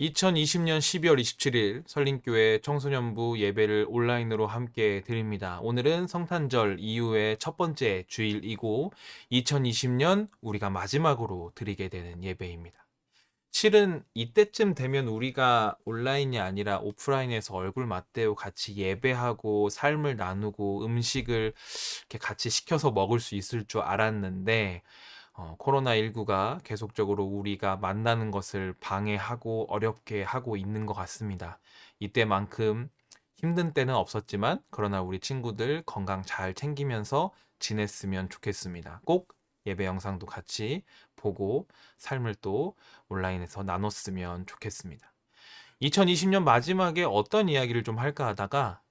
2020년 12월 27일 설림교회 청소년부 예배를 온라인으로 함께 드립니다. 오늘은 성탄절 이후의 첫 번째 주일이고 2020년 우리가 마지막으로 드리게 되는 예배입니다. 실은 이때쯤 되면 우리가 온라인이 아니라 오프라인에서 얼굴 맞대고 같이 예배하고 삶을 나누고 음식을 이렇게 같이 시켜서 먹을 수 있을 줄 알았는데 어, 코로나19가 계속적으로 우리가 만나는 것을 방해하고 어렵게 하고 있는 것 같습니다. 이때만큼 힘든 때는 없었지만, 그러나 우리 친구들 건강 잘 챙기면서 지냈으면 좋겠습니다. 꼭 예배 영상도 같이 보고 삶을 또 온라인에서 나눴으면 좋겠습니다. 2020년 마지막에 어떤 이야기를 좀 할까 하다가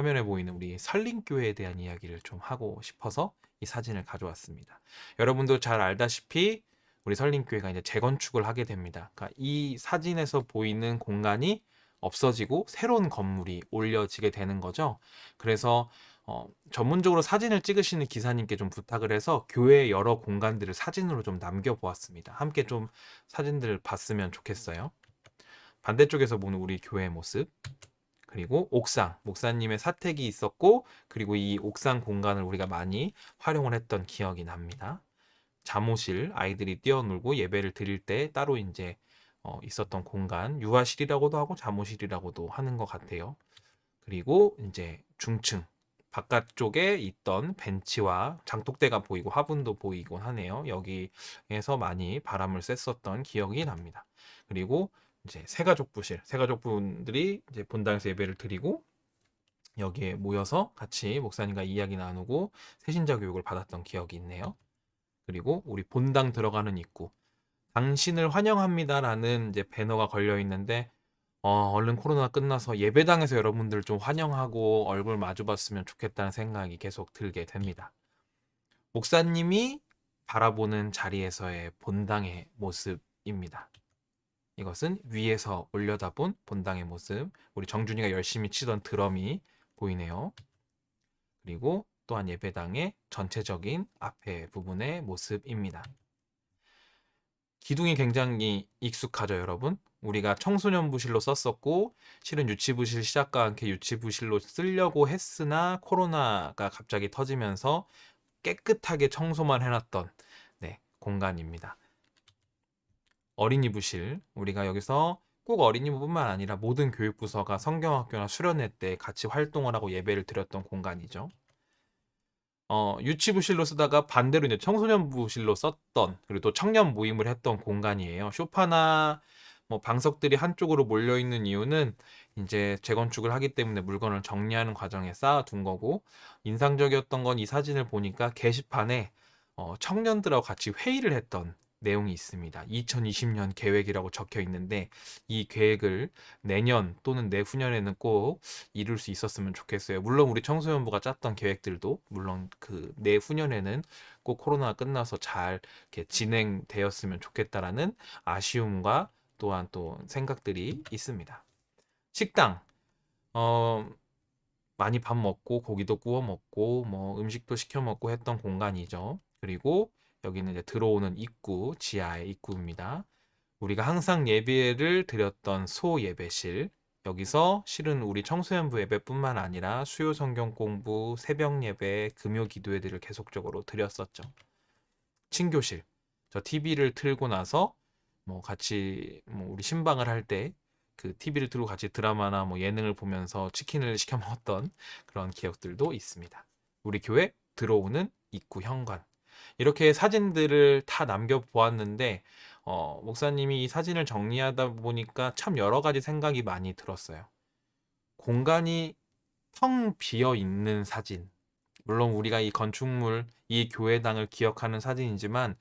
화면에 보이는 우리 살림교회에 대한 이야기를 좀 하고 싶어서 이 사진을 가져왔습니다. 여러분도 잘 알다시피 우리 설림교회가 이제 재건축을 하게 됩니다. 그러니까 이 사진에서 보이는 공간이 없어지고 새로운 건물이 올려지게 되는 거죠. 그래서 어, 전문적으로 사진을 찍으시는 기사님께 좀 부탁을 해서 교회 여러 공간들을 사진으로 좀 남겨보았습니다. 함께 좀 사진들을 봤으면 좋겠어요. 반대쪽에서 보는 우리 교회 모습. 그리고 옥상, 목사님의 사택이 있었고, 그리고 이 옥상 공간을 우리가 많이 활용을 했던 기억이 납니다. 잠옷실, 아이들이 뛰어놀고 예배를 드릴 때 따로 이제 어, 있었던 공간, 유아실이라고도 하고 잠옷실이라고도 하는 것 같아요. 그리고 이제 중층, 바깥쪽에 있던 벤치와 장독대가 보이고 화분도 보이곤 하네요. 여기에서 많이 바람을 쐈었던 기억이 납니다. 그리고 이제 새가족부실, 새가족분들이 이제 본당에서 예배를 드리고 여기에 모여서 같이 목사님과 이야기 나누고 새신자 교육을 받았던 기억이 있네요. 그리고 우리 본당 들어가는 입구, 당신을 환영합니다라는 이제 배너가 걸려 있는데 어, 얼른 코로나 끝나서 예배당에서 여러분들 좀 환영하고 얼굴 마주봤으면 좋겠다는 생각이 계속 들게 됩니다. 목사님이 바라보는 자리에서의 본당의 모습입니다. 이것은 위에서 올려다본 본당의 모습. 우리 정준이가 열심히 치던 드럼이 보이네요. 그리고 또한 예배당의 전체적인 앞에 부분의 모습입니다. 기둥이 굉장히 익숙하죠, 여러분? 우리가 청소년부실로 썼었고, 실은 유치부실 시작과 함께 유치부실로 쓰려고 했으나 코로나가 갑자기 터지면서 깨끗하게 청소만 해놨던 네, 공간입니다. 어린이 부실 우리가 여기서 꼭 어린이부뿐만 아니라 모든 교육부서가 성경학교나 수련회 때 같이 활동을 하고 예배를 드렸던 공간이죠. 어, 유치부실로 쓰다가 반대로 이제 청소년부실로 썼던 그리고 또 청년 모임을 했던 공간이에요. 쇼파나 뭐 방석들이 한쪽으로 몰려 있는 이유는 이제 재건축을 하기 때문에 물건을 정리하는 과정에 쌓아둔 거고 인상적이었던 건 이 사진을 보니까 게시판에 어, 청년들하고 같이 회의를 했던 내용이 있습니다. 2020년 계획이라고 적혀 있는데 이 계획을 내년 또는 내후년에는 꼭 이룰 수 있었으면 좋겠어요. 물론 우리 청소년부가 짰던 계획들도 물론 그 내후년에는 꼭 코로나가 끝나서 잘 이렇게 진행되었으면 좋겠다라는 아쉬움과 또한 또 생각들이 있습니다. 식당 어 많이 밥 먹고 고기도 구워 먹고 뭐 음식도 시켜 먹고 했던 공간이죠. 그리고 여기는 이제 들어오는 입구, 지하의 입구입니다. 우리가 항상 예배를 드렸던 소 예배실. 여기서 실은 우리 청소년부 예배뿐만 아니라 수요 성경 공부, 새벽 예배, 금요 기도회들을 계속적으로 드렸었죠. 친교실. 저 TV를 틀고 나서 뭐 같이 뭐 우리 신방을 할 때 그 TV를 틀고 같이 드라마나 뭐 예능을 보면서 치킨을 시켜 먹었던 그런 기억들도 있습니다. 우리 교회 들어오는 입구 현관. 이렇게 사진들을 다 남겨 보았는데 어, 목사님이 이 사진을 정리하다 보니까 참 여러 가지 생각이 많이 들었어요. 공간이 텅 비어 있는 사진. 물론 우리가 이 건축물, 이 교회당을 기억하는 사진이지만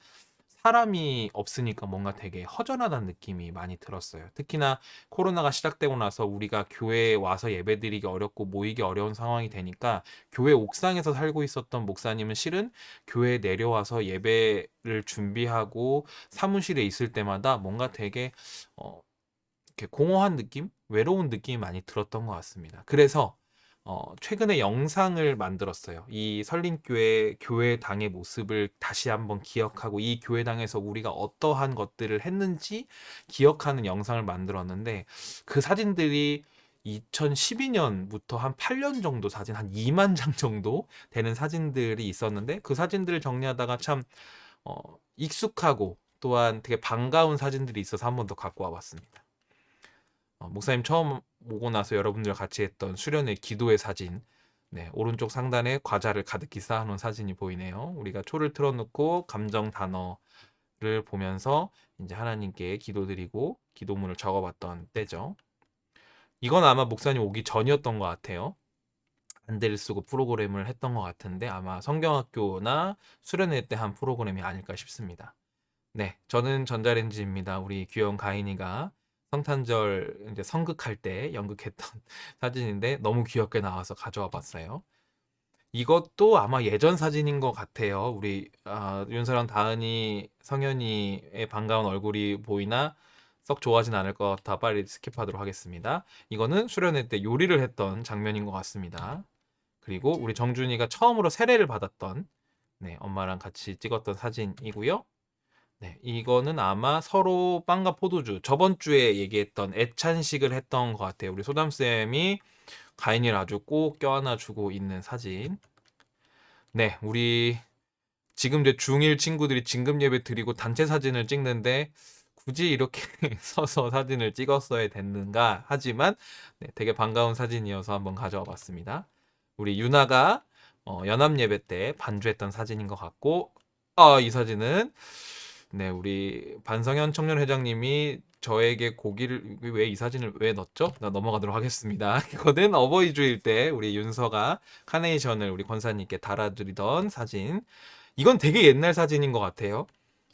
사람이 없으니까 뭔가 되게 허전하다는 느낌이 많이 들었어요. 특히나 코로나가 시작되고 나서 우리가 교회에 와서 예배드리기 어렵고 모이기 어려운 상황이 되니까 교회 옥상에서 살고 있었던 목사님은 실은 교회에 내려와서 예배를 준비하고 사무실에 있을 때마다 뭔가 되게 어, 이렇게 공허한 느낌, 외로운 느낌이 많이 들었던 것 같습니다. 그래서 어, 최근에 영상을 만들었어요. 이 설린교회 교회당의 모습을 다시 한번 기억하고 이 교회당에서 우리가 어떠한 것들을 했는지 기억하는 영상을 만들었는데 그 사진들이 2012년부터 한 8년 정도 사진 한 2만 장 정도 되는 사진들이 있었는데 그 사진들을 정리하다가 참 어, 익숙하고 또한 되게 반가운 사진들이 있어서 한 번 더 갖고 와봤습니다. 어, 목사님 처음 오고 나서 여러분들 같이 했던 수련회 기도의 사진. 네, 오른쪽 상단에 과자를 가득히 쌓아놓은 사진이 보이네요. 우리가 초를 틀어놓고 감정 단어를 보면서 이제 하나님께 기도드리고 기도문을 적어봤던 때죠. 이건 아마 목사님 오기 전이었던 것 같아요. 안대를 쓰고 프로그램을 했던 것 같은데 아마 성경학교나 수련회 때 한 프로그램이 아닐까 싶습니다. 네, 저는 전자레인지입니다. 우리 귀여운 가인이가 성탄절 이제 성극할 때 연극했던 사진인데 너무 귀엽게 나와서 가져와 봤어요. 이것도 아마 예전 사진인 것 같아요. 우리 아, 윤서랑 다은이, 성현이의 반가운 얼굴이 보이나 썩 좋아하진 않을 것 같아 빨리 스킵하도록 하겠습니다. 이거는 수련회 때 요리를 했던 장면인 것 같습니다. 그리고 우리 정준이가 처음으로 세례를 받았던 네, 엄마랑 같이 찍었던 사진이고요. 네, 이거는 아마 서로 빵과 포도주 저번 주에 얘기했던 애찬식을 했던 것 같아요. 우리 소담쌤이 가인이를 아주 꼭 껴안아 주고 있는 사진. 네, 우리 지금 이제 중1 친구들이 진급 예배 드리고 단체 사진을 찍는데 굳이 이렇게 서서 사진을 찍었어야 됐는가 하지만 네, 되게 반가운 사진이어서 한번 가져와 봤습니다. 우리 유나가 어, 연합 예배 때 반주했던 사진인 것 같고 아, 이 사진은 네, 우리 반성현 청년 회장님이 저에게 고기를 왜 이 사진을 왜 넣었죠? 나 넘어가도록 하겠습니다. 이거는 어버이 주일 때 우리 윤서가 카네이션을 우리 권사님께 달아드리던 사진. 이건 되게 옛날 사진인 것 같아요.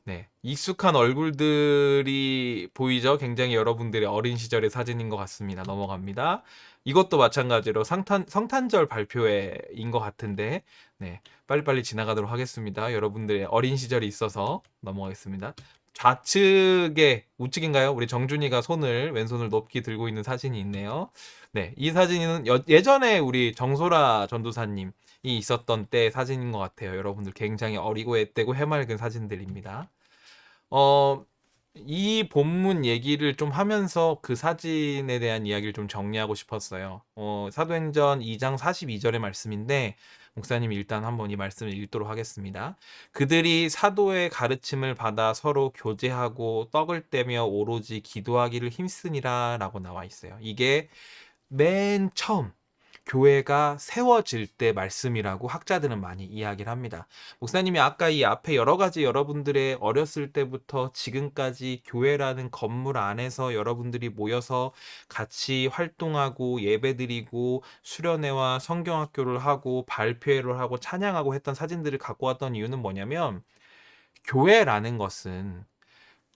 네, 익숙한 얼굴들이 보이죠? 굉장히 여러분들의 어린 시절의 사진인 것 같습니다. 넘어갑니다. 이것도 마찬가지로 성탄, 성탄절 발표회인 것 같은데, 네, 빨리빨리 지나가도록 하겠습니다. 여러분들의 어린 시절이 있어서 넘어가겠습니다. 좌측에 우측인가요? 우리 정준이가 손을 왼손을 높이 들고 있는 사진이 있네요. 네, 이 사진은 여, 예전에 우리 정소라 전도사님이 있었던 때 사진인 것 같아요. 여러분들 굉장히 어리고 애때고 해맑은 사진들입니다. 어, 이 본문 얘기를 좀 하면서 그 사진에 대한 이야기를 좀 정리하고 싶었어요. 어, 사도행전 2장 42절의 말씀인데, 목사님이 일단 한번 이 말씀을 읽도록 하겠습니다. 그들이 사도의 가르침을 받아 서로 교제하고 떡을 떼며 오로지 기도하기를 힘쓰니라 라고 나와 있어요. 이게 맨 처음 교회가 세워질 때 말씀이라고 학자들은 많이 이야기를 합니다. 목사님이 아까 이 앞에 여러 가지 여러분들의 어렸을 때부터 지금까지 교회라는 건물 안에서 여러분들이 모여서 같이 활동하고 예배드리고 수련회와 성경학교를 하고 발표회를 하고 찬양하고 했던 사진들을 갖고 왔던 이유는 뭐냐면 교회라는 것은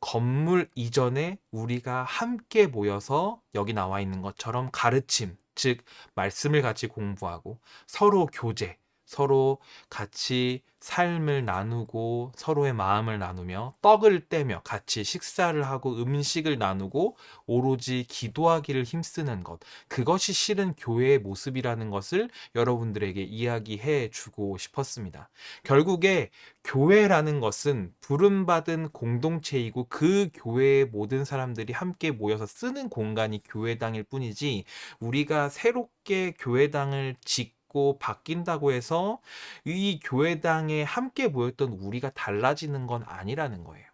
건물 이전에 우리가 함께 모여서 여기 나와 있는 것처럼 가르침, 즉 말씀을 같이 공부하고 서로 교제, 서로 같이 삶을 나누고 서로의 마음을 나누며 떡을 떼며 같이 식사를 하고 음식을 나누고 오로지 기도하기를 힘쓰는 것. 그것이 실은 교회의 모습이라는 것을 여러분들에게 이야기해 주고 싶었습니다. 결국에 교회라는 것은 부름받은 공동체이고 그 교회의 모든 사람들이 함께 모여서 쓰는 공간이 교회당일 뿐이지 우리가 새롭게 교회당을 짓고 있고 바뀐다고 해서 이 교회당에 함께 모였던 우리가 달라지는 건 아니라는 거예요.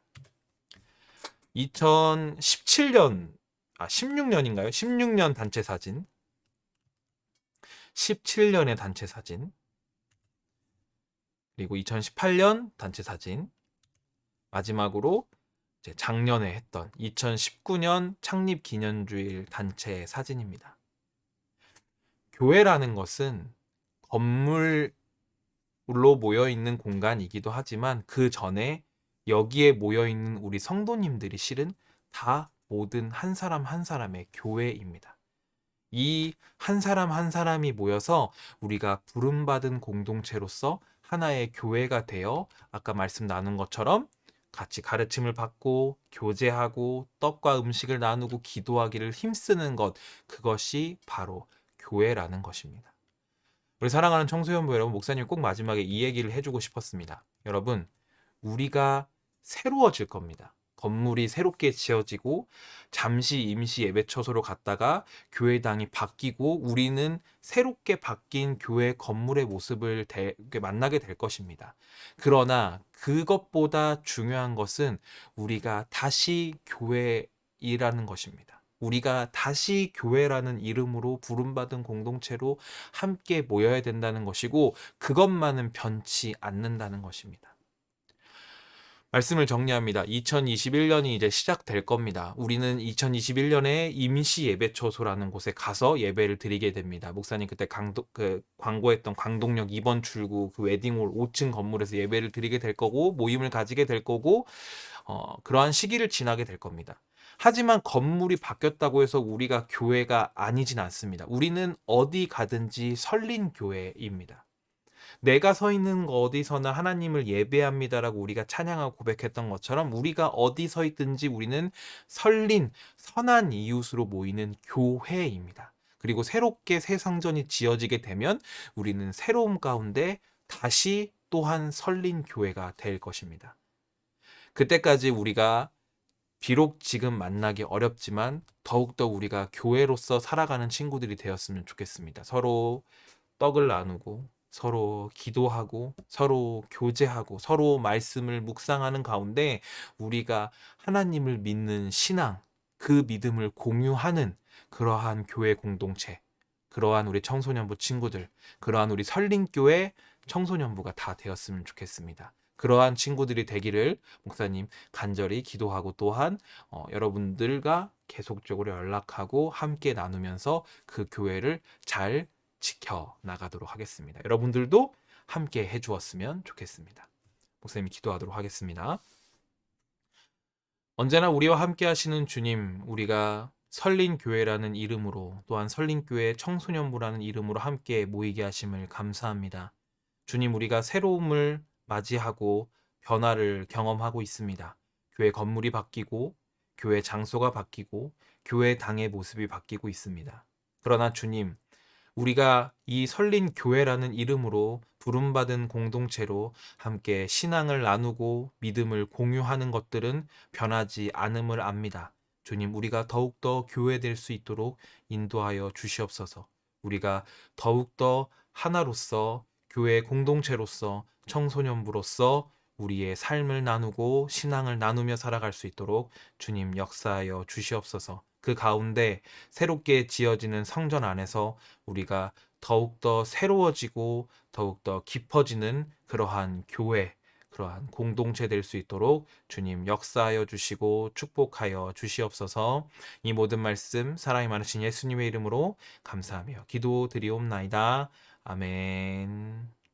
2017년, 아, 16년인가요? 16년 단체 사진. 17년의 단체 사진. 그리고 2018년 단체 사진. 마지막으로 작년에 했던 2019년 창립 기념주일 단체 사진입니다. 교회라는 것은 건물로 모여 있는 공간이기도 하지만 그 전에 여기에 모여 있는 우리 성도님들이 실은 다 모든 한 사람 한 사람의 교회입니다. 이 한 사람 한 사람이 모여서 우리가 부름받은 공동체로서 하나의 교회가 되어 아까 말씀 나눈 것처럼 같이 가르침을 받고 교제하고 떡과 음식을 나누고 기도하기를 힘쓰는 것 그것이 바로 교회라는 것입니다. 우리 사랑하는 청소년부 여러분, 목사님 꼭 마지막에 이 얘기를 해주고 싶었습니다. 여러분, 우리가 새로워질 겁니다. 건물이 새롭게 지어지고 잠시 임시 예배 처소로 갔다가 교회당이 바뀌고 우리는 새롭게 바뀐 교회 건물의 모습을 대- 만나게 될 것입니다. 그러나 그것보다 중요한 것은 우리가 다시 교회이라는 것입니다. 우리가 다시 교회라는 이름으로 부름받은 공동체로 함께 모여야 된다는 것이고 그것만은 변치 않는다는 것입니다. 말씀을 정리합니다. 2021년이 이제 시작될 겁니다. 우리는 2021년에 임시 예배처소라는 곳에 가서 예배를 드리게 됩니다. 목사님 그때 강도, 그 광고했던 광동역 2번 출구 그 웨딩홀 5층 건물에서 예배를 드리게 될 거고 모임을 가지게 될 거고 어, 그러한 시기를 지나게 될 겁니다. 하지만 건물이 바뀌었다고 해서 우리가 교회가 아니진 않습니다. 우리는 어디 가든지 설린 교회입니다. 내가 서 있는 거 어디서나 하나님을 예배합니다라고 우리가 찬양하고 고백했던 것처럼 우리가 어디 서 있든지 우리는 설린 선한 이웃으로 모이는 교회입니다. 그리고 새롭게 새 상전이 지어지게 되면 우리는 새로움 가운데 다시 또한 설린 교회가 될 것입니다. 그때까지 우리가 비록 지금 만나기 어렵지만 더욱더 우리가 교회로서 살아가는 친구들이 되었으면 좋겠습니다. 서로 떡을 나누고 서로 기도하고 서로 교제하고 서로 말씀을 묵상하는 가운데 우리가 하나님을 믿는 신앙, 그 믿음을 공유하는 그러한 교회 공동체, 그러한 우리 청소년부 친구들, 그러한 우리 설린교회 청소년부가 다 되었으면 좋겠습니다. 그러한 친구들이 되기를 목사님 간절히 기도하고 또한 어, 여러분들과 계속적으로 연락하고 함께 나누면서 그 교회를 잘 지켜 나가도록 하겠습니다. 여러분들도 함께 해 주었으면 좋겠습니다. 목사님이 기도하도록 하겠습니다. 언제나 우리와 함께 하시는 주님, 우리가 설린교회라는 이름으로 또한 설린교회 청소년부라는 이름으로 함께 모이게 하심을 감사합니다. 주님, 우리가 새로움을 맞이하고 변화를 경험하고 있습니다. 교회 건물이 바뀌고 교회 장소가 바뀌고 교회 당의 모습이 바뀌고 있습니다. 그러나 주님, 우리가 이 설린 교회라는 이름으로 부름받은 공동체로 함께 신앙을 나누고 믿음을 공유하는 것들은 변하지 않음을 압니다. 주님, 우리가 더욱더 교회될 수 있도록 인도하여 주시옵소서. 우리가 더욱더 하나로서 교회 공동체로서 청소년부로서 우리의 삶을 나누고 신앙을 나누며 살아갈 수 있도록 주님 역사하여 주시옵소서. 그 가운데 새롭게 지어지는 성전 안에서 우리가 더욱더 새로워지고 더욱더 깊어지는 그러한 교회, 그러한 공동체 될 수 있도록 주님 역사하여 주시고 축복하여 주시옵소서 이 모든 말씀 사랑이 많으신 예수님의 이름으로 감사하며 기도 드리옵나이다. 아멘.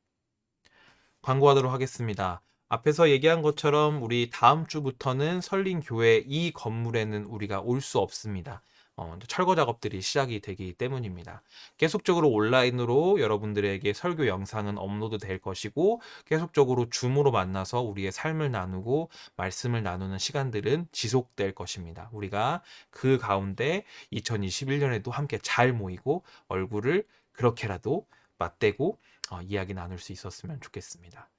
광고하도록 하겠습니다. 앞에서 얘기한 것처럼 우리 다음 주부터는 설린 교회 이 건물에는 우리가 올 수 없습니다. 어, 철거 작업들이 시작이 되기 때문입니다. 계속적으로 온라인으로 여러분들에게 설교 영상은 업로드 될 것이고 계속적으로 줌으로 만나서 우리의 삶을 나누고 말씀을 나누는 시간들은 지속될 것입니다. 우리가 그 가운데 2021년에도 함께 잘 모이고 얼굴을 그렇게라도 맞대고 어, 이야기 나눌 수 있었으면 좋겠습니다.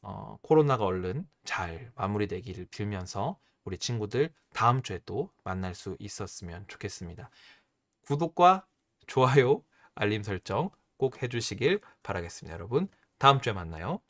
어, 코로나가 얼른 잘 마무리되기를 빌면서 우리 친구들 다음 주에 또 만날 수 있었으면 좋겠습니다. 구독과 좋아요, 알림 설정 꼭 해주시길 바라겠습니다. 여러분, 다음 주에 만나요.